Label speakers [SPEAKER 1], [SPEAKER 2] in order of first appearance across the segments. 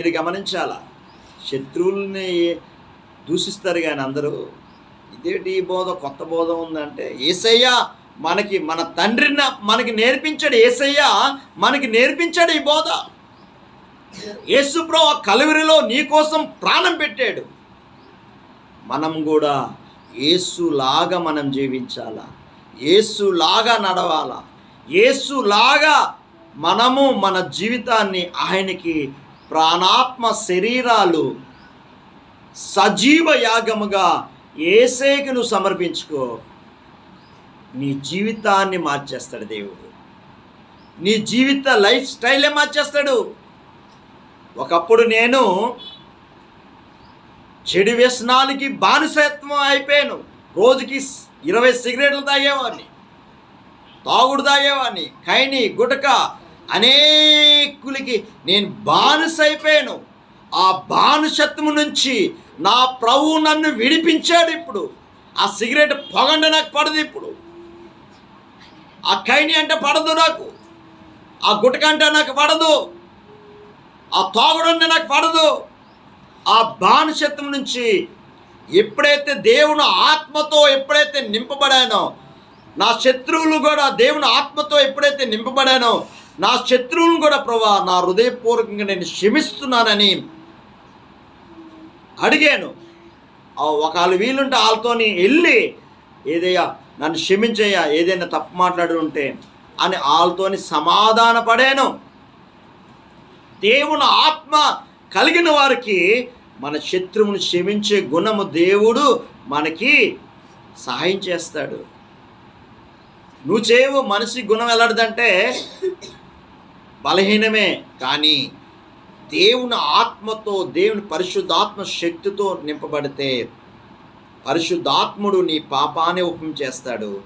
[SPEAKER 1] మీరు గమనించాలా? శత్రువుల్ని దూషిస్తారు కానీ అందరూ. ఇదేంటి ఈ బోధ? కొత్త బోధ ఉందంటే ఏసయ్య మనకి మన తండ్రిని మనకి నేర్పించాడు ఏసయ్య. మనకి నేర్పించాడు ఈ బోధ. యేసుప్రో కలువిరిలో కలువరిలో ప్రాణం పెట్టాడు. మనం కూడా ఏసులాగా మనం జీవించాలా? ఏసులాగా నడవాలా? ఏసులాగా మనము మన జీవితాన్ని ఆయనకి ప్రాణాత్మ శరీరాలు సజీవ యాగముగా ఏసేకి నువ్వు సమర్పించుకో. నీ జీవితాన్ని మార్చేస్తాడు దేవుడు. నీ జీవిత లైఫ్ స్టైలే మార్చేస్తాడు. ఒకప్పుడు నేను చెడు వ్యసనాలకి బానిసత్వం అయిపోయాను. రోజుకి ఇరవై సిగరెట్లు తాగేవాడిని. తాగుడు తాగేవాడిని. కైని గుటక అనేకులకి నేను బానిస అయిపోయాను ఆ బానిసత్వం నుంచి నా ప్రభు నన్ను విడిపించాడు ఇప్పుడు. ఆ సిగరెట్ పొగండి నాకు పడదు ఇప్పుడు. ఆ కైని అంటే పడదు నాకు. ఆ గుటక అంటే నాకు పడదు. ఆ తాగుడు అంటే నాకు పడదు. ఆ బానిసత్వం నుంచి ఎప్పుడైతే దేవుని ఆత్మతో ఎప్పుడైతే నింపబడానో నా శత్రువులు కూడా దేవుని ఆత్మతో ఎప్పుడైతే నింపబడానో నా శత్రువులను కూడా ప్రభా నా హృదయపూర్వకంగా నేను క్షమిస్తున్నానని అడిగాను. ఒకళ్ళు వీలుంటే వాళ్ళతోని వెళ్ళి ఏదయ్యా నన్ను క్షమించయ్యా ఏదైనా తప్పు మాట్లాడి ఉంటే అని వాళ్ళతోని సమాధాన పడాను దేవుని ఆత్మ కలిగిన వారికి మన శత్రువుని క్షమించే గుణము దేవుడు మనకి సహాయం చేస్తాడు. నువ్వు చేయవు మనిషి గుణం ఎలాంటిదంటే బలహీనమే కానీ దేవుని ఆత్మతో దేవుని పరిశుద్ధాత్మ శక్తితో నింపబడితే పరిశుద్ధాత్ముడు నీ పాపాన్ని ఉపం చేస్తాడు.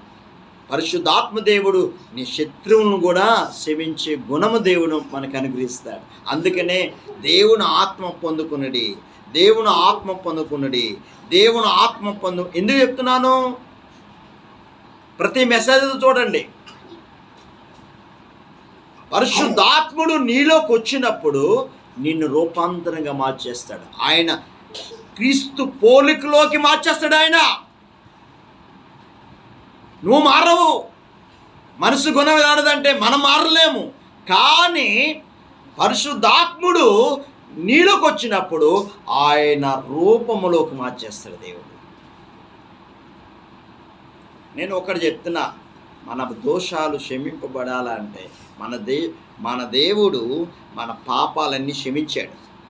[SPEAKER 1] పరిశుద్ధాత్మ దేవుడు నీ శత్రువులను కూడా శమించే గుణము దేవుడు మనకు అనుగ్రహిస్తాడు. అందుకనే దేవుని ఆత్మ పొందుకున్నది దేవుని ఆత్మ పొందుకున్నది దేవుని ఆత్మ పొందు ఎందుకు చెప్తున్నాను? ప్రతి మెసేజ్ చూడండి. పరిశుద్ధాత్ముడు నీలోకి వచ్చినప్పుడు నిన్ను రూపాంతరంగా మార్చేస్తాడు. ఆయన క్రీస్తు పోలికలోకి మార్చేస్తాడు ఆయన. నువ్వు మారవు. మనసు గుణం ఎలాంటిదంటే మనం మారలేము. కానీ పరిశుద్ధాత్ముడు నీలోకి వచ్చినప్పుడు ఆయన రూపములోకి మార్చేస్తాడు దేవుడు. నేను ఒకటి చెప్తున్నా. మన దోషాలు క్షమింపబడాలంటే మన దే మన దేవుడు మన పాపాలన్నీ క్షమించాడు.